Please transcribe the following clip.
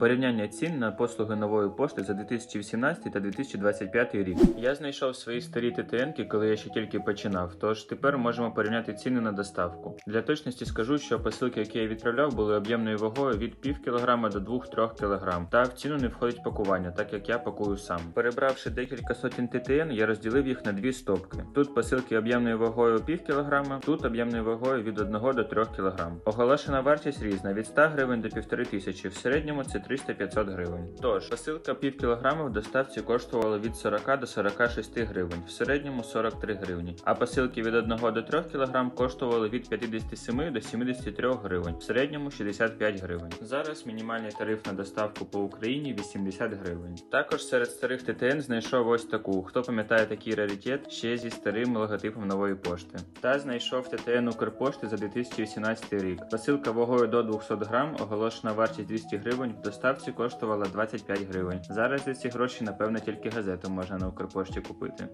Порівняння цін на послуги нової пошти за 2018 та 2025 рік. Я знайшов свої старі ТТНки, коли я ще тільки починав. Тож тепер можемо порівняти ціни на доставку. Для точності скажу, що посилки, які я відправляв, були об'ємною вагою від пів кілограма до 2-3 кілограм. Та в ціну не входить пакування, так як я пакую сам. Перебравши декілька сотень ТТН, я розділив їх на дві стопки. Тут посилки об'ємною вагою пів кілограма, тут об'ємною вагою від 1 до 3 кілограм. Оголошена вартість різна від 100 гривень до 1500, в середньому це 300-500 гривень. Тож, посилка пів кілограма в доставці коштувала від 40 до 46 гривень, в середньому 43 гривні. А посилки від 1 до 3 кілограм коштували від 57 до 73 гривень, в середньому 65 гривень. Зараз мінімальний тариф на доставку по Україні 80 гривень. Також серед старих ТТН знайшов ось таку. Хто пам'ятає такий раритет ще зі старим логотипом нової пошти. Та знайшов ТТН Укрпошти за 2018 рік. Посилка вагою до 200 грам, оголошена вартість 200 гривень, в доставці коштувала 25 гривень. Зараз за ці гроші, напевно, тільки газету можна на Укрпошті купити.